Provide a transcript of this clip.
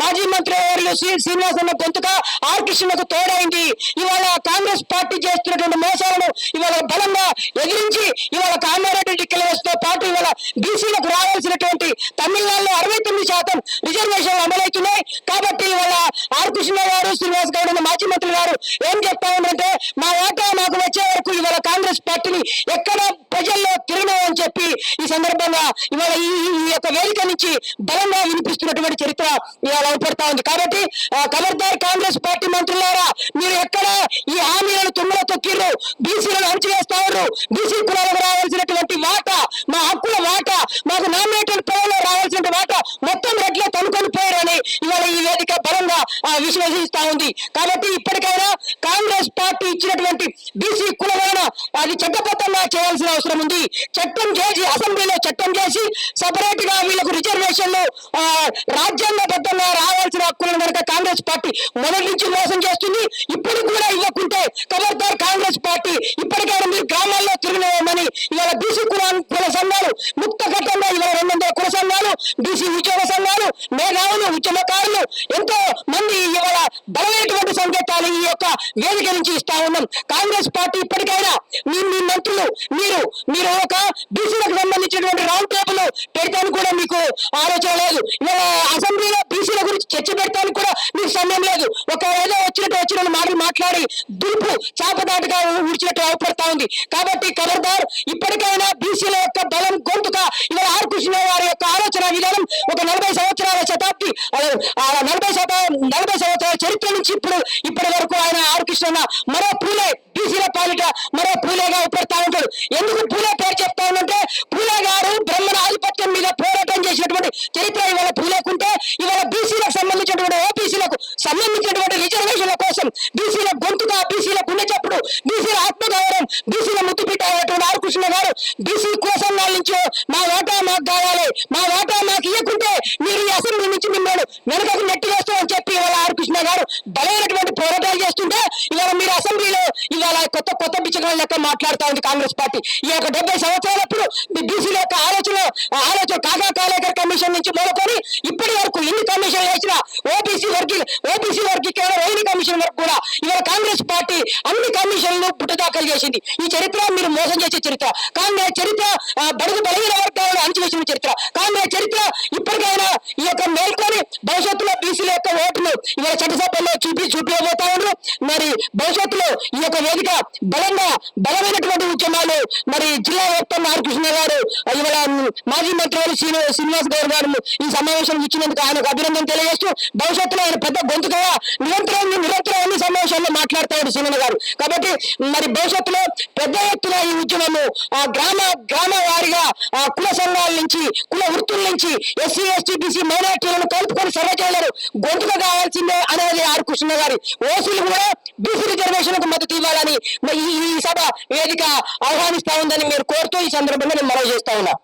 మాజీ మంత్రి వర్యులు శ్రీ శ్రీనివాసన్న గొంతుక ఆర్ కృష్ణకు తోడైంది. ఇవాళ కాంగ్రెస్ పార్టీ చేస్తున్నటువంటి మోసాలను ఇవాళ బలంగా ఎదిరించి ఇవాళ కామారెడ్డి డిక్లరేషన్తో పాటు ఇవాళ బీసీలకు రావాల్సినటువంటి తమిళనాడులో అరవై తొమ్మిది శాతం రిజర్వేషన్లు అమలవుతున్నాయి. కాబట్టి ఇవాళ ఆర్ కృష్ణ గారు శ్రీనివాస్ గౌడ్ మాజీ మంత్రి గారు ఏం చెప్తా మా ఏటా మాకు వచ్చే వరకు ఇవాళ కాంగ్రెస్ పార్టీని ఎక్కడ ప్రజల్లో తిరగని చెప్పి ఈ సందర్భంగా ఇవాళ ఈ యొక్క వేదిక నుంచి బలంగా వినిపిస్తున్నటువంటి చరిత్ర ఇవాళ ఏర్పడతా ఉంది. కాబట్టి ఆ, ఖబర్దార్ కాంగ్రెస్ పార్టీ మంత్రులారా మీరు ఎక్కడ ఈ హామీలను తుమ్మల తొక్కిర్రు? బీసీలను అణచివేస్తారు బీసీ కులాలకు రావాల్సినటువంటి వాటా మా హక్కుల వాటా మాకు నామినేటెడ్ పదవిలో రావాల్సిన మాట మొత్తం రెడ్లో తనుకొని పోయారని ఇవాళ ఈ వేదిక బలంగా విశ్వసిస్తా ఉంది. కాబట్టి ఇప్పటికైనా కాంగ్రెస్ పార్టీ ఇచ్చినటువంటి బీసీ కులమైన అది చట్టబద్ధంగా చేయాల్సిన అవసరం ఉంది. చట్టం చేసి అసెంబ్లీలో చట్టం చేసి సపరేట్గా వీళ్ళకు రిజర్వేషన్లు ఆ, రాజ్యాంగబద్ధంగా రావాల్సిన హక్కులను కనుక కాంగ్రెస్ పార్టీ మొదటి నుంచి మోసం చేస్తుంది ఇప్పుడు కూడా ఇవ్వకుంటే ఖబర్దార్ కాంగ్రెస్ పార్టీ ఇప్పటికైనా మీరు గ్రామాల్లో తిరగలేమని ఇవాళ బీసీ కుల ముక్త ఘట్టంగా ఇరవై రెండు వందల కుల సంఘాలు బీసీ ఉద్యోగ సంఘాలు మేధావులు ఉద్యమకారులు ఎంతో మంది ఇవాళ బలమైనటువంటి సంకేతాలు ఈ యొక్క వేదిక నుంచి ఇస్తా ఉన్నాం. కాంగ్రెస్ పార్టీ ఇప్పటికైనా మీ మీ మంత్రులు మీరు మీరు ఒక బీసీలకు సంబంధించినటువంటి రౌండ్ టేబుల్ ఆలోచన లేదు. ఇవాళ అసెంబ్లీలో బీసీల గురించి చర్చ పెడతానికి కూడా మీకు సమయం లేదు. ఒక ఏదో వచ్చినట్టు వచ్చిన మాటలు మాట్లాడి దులుపు చాపదాటుగా ఊడ్చినట్టు అవపడతా ఉంది. కాబట్టి ఖబర్దార్ ఇప్పటికైనా బీసీల యొక్క బలం గొంతుక ఇలా ఆర్ కృష్ణ వారి యొక్క ఆలోచన విధానం ఒక నలభై సంవత్సరాల శతాబ్ది ఆ నలభై శత నలభై సంవత్సరాల చరిత్ర నుంచి ఇప్పుడు ఇప్పటి వరకు ఆయన ఆర్ కృష్ణ మరో పూలే బీసీల పాలిట మరో పూలేగా ఉపడతా ఉంటాడు. ఎందుకు పూలే పేరు చెప్తా ఉందంటే చరిత్ర ఇవాళ పూలేకుంటే ఇవాళ బీసీలకు సంబంధించినటువంటి ఓబీసీలకు సంబంధించినటువంటి రిజర్వేషన్ల కోసం బీసీల గొంతుగా బీసీల గుండె చప్పుడు బీసీల ఆత్మగౌరవం బీసీల ముద్దు అయినటువంటి ఆరుకృష్ణ గారు బీసీ కోసం సంఘాల నుంచి మా వాటా మాకు కావాలి. మా వాటా మాకు ఇవ్వకుంటే మీరు ఈ అసెంబ్లీ నుంచి మిమ్మల్ని వెనకకు నెట్టి వేస్తామని చెప్పి ఇవాళ ఆరుకృష్ణ గారు బలైనటువంటి పోరాటాలు చేస్తుంటే ఇవాళ మీరు అసెంబ్లీలో ఇవాళ కొత్త కొత్త బిచ్చకాల లెక్క మాట్లాడుతా ఉంది కాంగ్రెస్ పార్టీ. ఈ యొక్క డెబ్బై సంవత్సరాలప్పుడు బీసీల యొక్క ఆలోచన ఆలోచన కాగా కాలేకర్ కమిషన్ నుంచి మొదలుకొని ఇప్పటి వరకు ఎన్ని కమిషన్ వేసిన ఓబీసీ వర్గీ ఓబీసీ వర్గీకరణ రోహిణి కమిషన్ వరకు కూడా ఇవాళ కాంగ్రెస్ పార్టీ అన్ని కమిషన్లు పుట్టుదాఖలు చేసింది. ఈ చరిత్ర మీరు మోసం చేసే చరిత్ర. కాంగ్రెస్ చరిత్ర బడుగు బలహీన వర్గాలను అణచివేసిన చరిత్ర. కాంగ్రెస్ చరిత్ర ఇప్పటికైనా ఈ యొక్క మేల్కొని భవిష్యత్తులో బీసీల యొక్క ఓటును ఇవాళ చట్టసభల్లో చూపి చూపించబోతా ఉన్నారు. మరి భవిష్యత్తులో ఈ యొక్క వేదిక బలంగా బలమైనటువంటి ఉద్యమాలు మరి జిల్లా వ్యాప్తంగా ఆర్ కృష్ణ గారు ఇవాళ మాజీ మంత్రి వారు శ్రీనివాస్ గౌడ్ గారు ఈ సమావేశం ఇచ్చినందుకు ఆయనకు అభినందన తెలియజేస్తూ భవిష్యత్తులో ఆయన పెద్ద గొంతుగా నిరంతరం నిరంతరం అన్ని సమావేశాల్లో మాట్లాడతాడు సీనన్న గారు. కాబట్టి మరి భవిష్యత్తులో పెద్ద ఎత్తున ఈ ఉద్యమము ఆ గ్రామ గ్రామ వారిగా ఆ కుల సంఘాల నుంచి కుల వృత్తుల నుంచి ఎస్సీ ఎస్టీ బీసీ మైనార్టీలను కలుపుకొని సర్వజనులను గొంతుగా కావాల్సిందే అనేది ఆర్ కృష్ణ గారి. ఓసీలు కూడా బీసీ రిజర్వేషన్కు మద్దతు ఇవ్వాలని ఈ ఈ సభ వేదిక ఆహ్వానిస్తా ఉందని మీరు కోరుతూ ఈ సందర్భంగా నేను మనవి చేస్తా ఉన్నా.